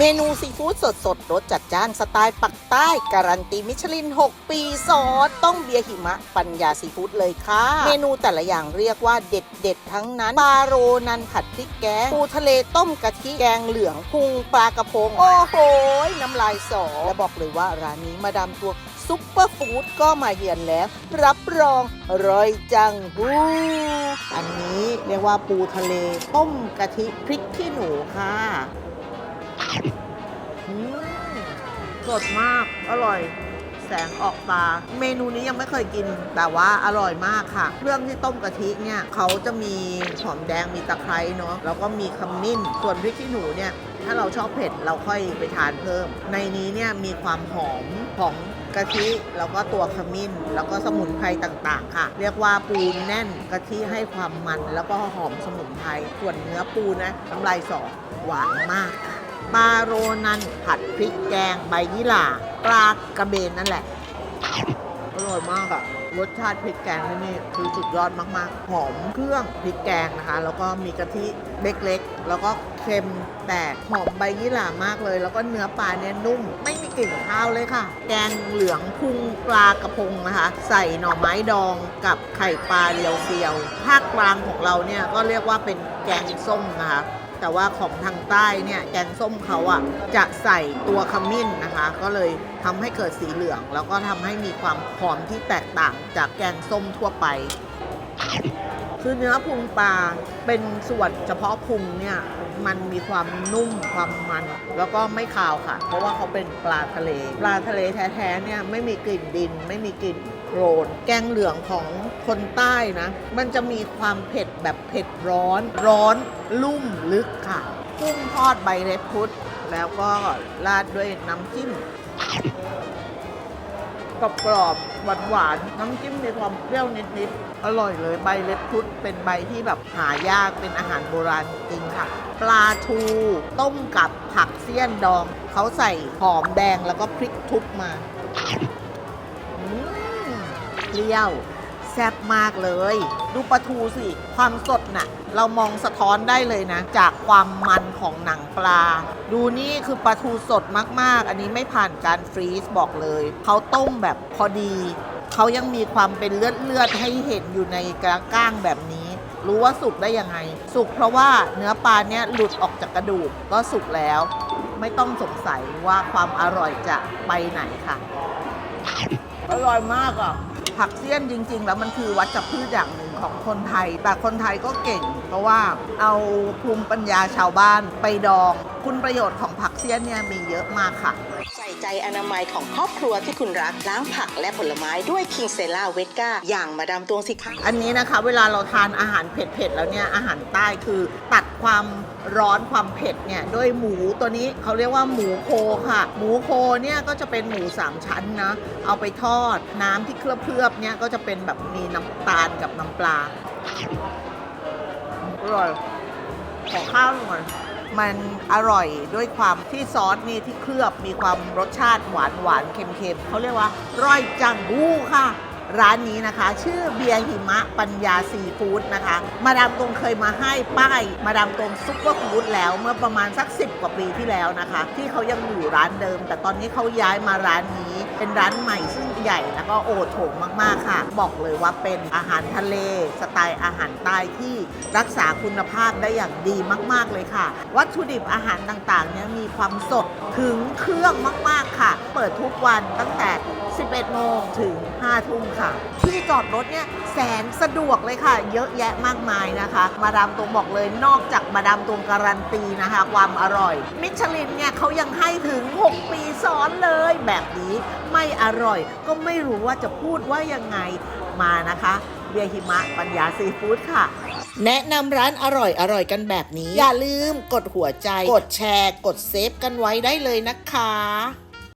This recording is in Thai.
เมนูซีฟู้ดสดสดรสจัดจ้านสไตล์ปักใต้ การันตีมิชลิน 6 ปีซอสต้องเบียร์หิมะ ปัญญาซีฟู้ดเลยค่ะ เมนูแต่ละอย่างเรียกว่าเด็ดเด็ดทั้งนั้นปลาโรนันผัดพริกแกงปูทะเลต้มกะทิแกงเหลืองพุงปลากระพง โอ้โห น้ำลายสอและบอกเลยว่าร้านนี้มาดามตัวซุปเปอร์ฟู้ดก็มาเยือนแล้ว รับรองอร่อยจังหูอันนี้เรียกว่าปูทะเลต้มกะทิพริกขี้หนูค่ะ อืมสดมาก อร่อย แสงออกตา เมนูนี้ยังไม่เคยกิน แต่ว่าอร่อยมากค่ะ เครื่องที่ต้มกะทิเนี่ยเขาจะมีหอมแดง มีตะไคร้เนาะ แล้วก็มีขมิ้น ส่วนพริกขี้หนูเนี่ย ถ้าเราชอบเผ็ดเราค่อยไปทานเพิ่ม ในนี้เนี่ยมีความหอมของกะทิ แล้วก็ตัวขมิ้น แล้วก็สมุนไพรต่างๆ ค่ะ เรียกว่าปูแน่นกะทิให้ความมัน แล้วก็หอมสมุนไพร ส่วนเนื้อปูนะน้ำลายสอหวานมากค่ะ ปลาโรนันผัดพริกแกงใบยี่หร่าปลากระเบนนั่นแหละ อร่อยมากอะรสชาติพริกแกงที่นี่คือสุดยอดมากๆ หอมเครื่องพริกแกงนะคะ แล้วก็มีกะทิเล็กๆ แล้วก็เค็มแต่หอมใบยี่หร่ามากเลย แล้วก็เนื้อปลาเนี่ยนุ่ม ไม่มีกลิ่นข้าวเลยค่ะ แกงเหลืองพุงปลากระพงนะคะ ใส่หน่อไม้ดองกับไข่ปลาเรียวเซียว ภาคกลางของเราเนี่ยก็เรียกว่าเป็นแกงส้มนะคะ แต่ว่าของทางใต้เนี่ยแกงส้มเขาอะจะใส่ตัวขมิ้นนะคะ ก็เลยทำให้เกิดสีเหลือง แล้วก็ทำให้มีความหอมที่แตกต่างจากแกงส้มทั่วไป คือเนื้อพุงปลาเป็นส่วนเฉพาะพุงเนี่ยมันมีความนุ่มความมัน แล้วก็ไม่คาวค่ะ เพราะว่าเขาเป็นปลาทะเล ปลาทะเลแท้ๆเนี่ยไม่มีกลิ่นดินไม่มีกลิ่น โคลนแกงเหลืองของคนใต้นะ มันจะมีความเผ็ดแบบเผ็ดร้อน ร้อนลุ่มลึกค่ะกุ้งทอดใบเล็บพุดแล้วก็ราดด้วยน้ำจิ้มกรอบกรอบหวานหวานน้ำจิ้มมีความเปรี้ยวนิดๆ อร่อยเลยใบเล็บพุดเป็นใบที่แบบหายากเป็นอาหารโบราณจริงค่ะ ปลาทูต้มกับผักเสี้ยนดอง เขาใส่หอมแดงแล้วก็พริกทุบมา เปรี้ยว แซ่บมากเลย ดูปลาทูสิ ความสดน่ะ เรามองสะท้อนได้เลยนะ จากความมันของหนังปลา ดูนี่คือปลาทูสดมากๆ อันนี้ไม่ผ่านการฟรีซบอกเลย เขาต้มแบบพอดี เขายังมีความเป็นเลือดเลือดให้เห็นอยู่ในกระก้างแบบนี้รู้ว่าสุกได้ยังไง สุกเพราะว่าเนื้อปลาเนี้ยหลุดออกจากกระดูกก็สุกแล้ว ไม่ต้องสงสัยว่าความอร่อยจะไปไหนค่ะ อร่อยมากอะ ผักเสี้ยนจริง ๆ แล้วมันคือวัชพืชอย่างหนึ่งของคนไทย แต่คนไทยก็เก่ง เพราะว่าเอาภูมิปัญญาชาวบ้านไปดอง คุณประโยชน์ของผักเสี้ยนเนี่ยมีเยอะมากค่ะ ใส่ใจอนามัยของครอบครัวที่คุณรัก ล้างผักและผลไม้ด้วยคิงเซล่าเวสกาอย่างมาดามตวงสิคะอันนี้นะคะ เวลาเราทานอาหารเผ็ดๆแล้วเนี่ยอาหารใต้คือตัดความร้อนความเผ็ดเนี่ยด้วยหมูตัวนี้เขาเรียกว่าหมูโคค่ะ หมูโคเนี่ยก็จะเป็นหมูสามชั้นนะเอาไปทอดน้ำที่เคลือบๆเนี่ยก็จะเป็นแบบมีน้ำตาลกับน้ำปลาอ ร่อยขอข้าวหน่อยมันอร่อยด้วยความที่ซอสนี่ที่เคลือบมีความรสชาติหวานหวานๆเค็มๆเขาเรียกว่าร่อยจังหู้ค่ะ ร้านนี้นะคะ ชื่อเบียร์หิมะปัญญาซีฟู้ดนะคะ มาดามตรงเคยมาให้ป้าย มาดามตรงซุปเปอร์ฟู้ดแล้วเมื่อประมาณสัก 10 กว่าปีที่แล้วนะคะ ที่เขายังอยู่ร้านเดิม แต่ตอนนี้เขาย้ายมาร้านนี้เป็นร้านใหม่ซึ่ง ใหญ่แล้วก็โอโถงมากๆค่ะ บอกเลยว่าเป็นอาหารทะเล สไตล์อาหารใต้ที่รักษาคุณภาพได้อย่างดีมาก ๆเลยค่ะ วัตถุดิบอาหารต่างๆเนี่ยมีความสดถึงเครื่องมาก ๆค่ะ เปิดทุกวันตั้งแต่ 11 โมงถึง 5 ทุ่มค่ะ ที่จอดรถเนี่ยแสนสะดวกเลยค่ะ เยอะแยะมากมายนะคะ มาดามตวงบอกเลยนอกจากมาดามตวงการันตีนะคะ ความอร่อย มิชลินเนี่ยเขายังให้ถึง 6 ปีซ้อนเลยแบบนี้ไม่อร่อยก็ไม่รู้ว่าจะพูดว่ายังไงมานะคะเบียหิมะปัญญาซีฟู้ดค่ะ แนะนำร้านอร่อยอร่อยกันแบบนี้ อย่าลืมกดหัวใจ กดแชร์ กดเซฟกันไว้ได้เลยนะคะ